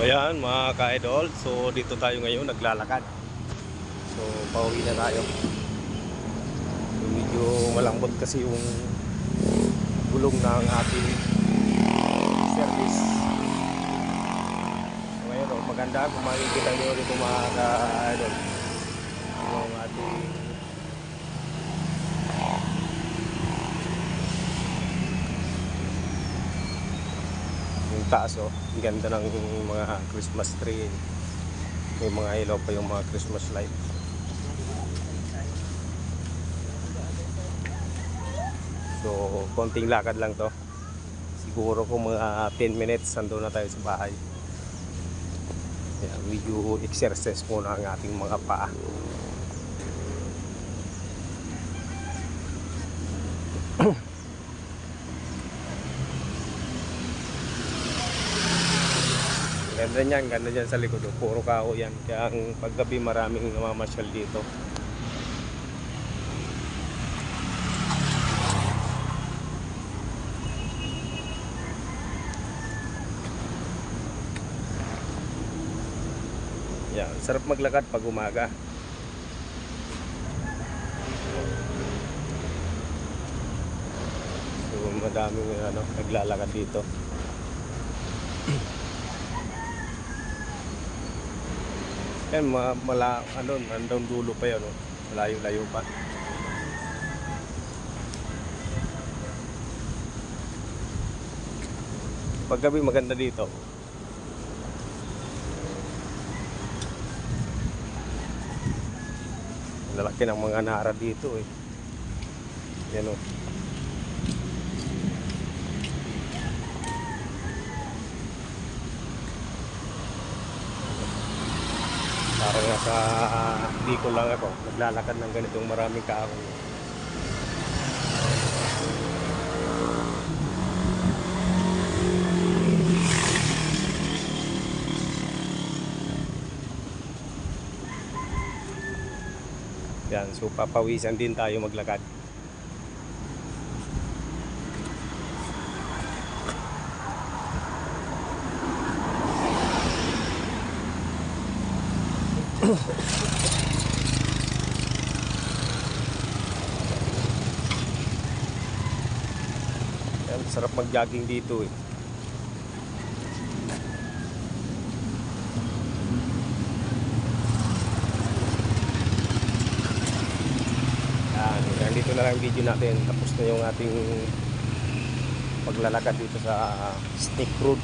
So yan mga ka-idol, so dito tayo ngayon naglalakad. So pauwi na tayo. So, medyo malambot kasi yung gulong ng ating service. So, ngayon oh, maganda kung makikita nyo dito mga ka-idol. Yung ating taas oh, ang ganda ng mga Christmas tree. May mga ilaw pa yung mga Christmas light. So, konting lakad lang to. Siguro kung mga 10 minutes, ando na tayo sa bahay. Kaya medyo exercise muna ang ating mga paa. Ganda niyan, ganda dyan sa likod. Puro kao yan. Kaya ang paggabi maraming namamasyal dito. Yan, sarap maglakad pag umaga. So, madaming ano, naglalakad dito. Yan, ma mala, ano, nandang dulo pa yan, oh. Malayo-layo pa. Paggabi maganda dito. Lalaki ng mga nara dito eh. Yan oh. Parang nasa Bicol lang ako. Naglalakad ng ganitong maraming kaahon. Yan, so papawisan din tayo maglakad. Yan, sarap mag-jogging dito eh. Yan, yan dito na lang ang video natin. Tapos na yung ating paglalakad dito sa Snake Road.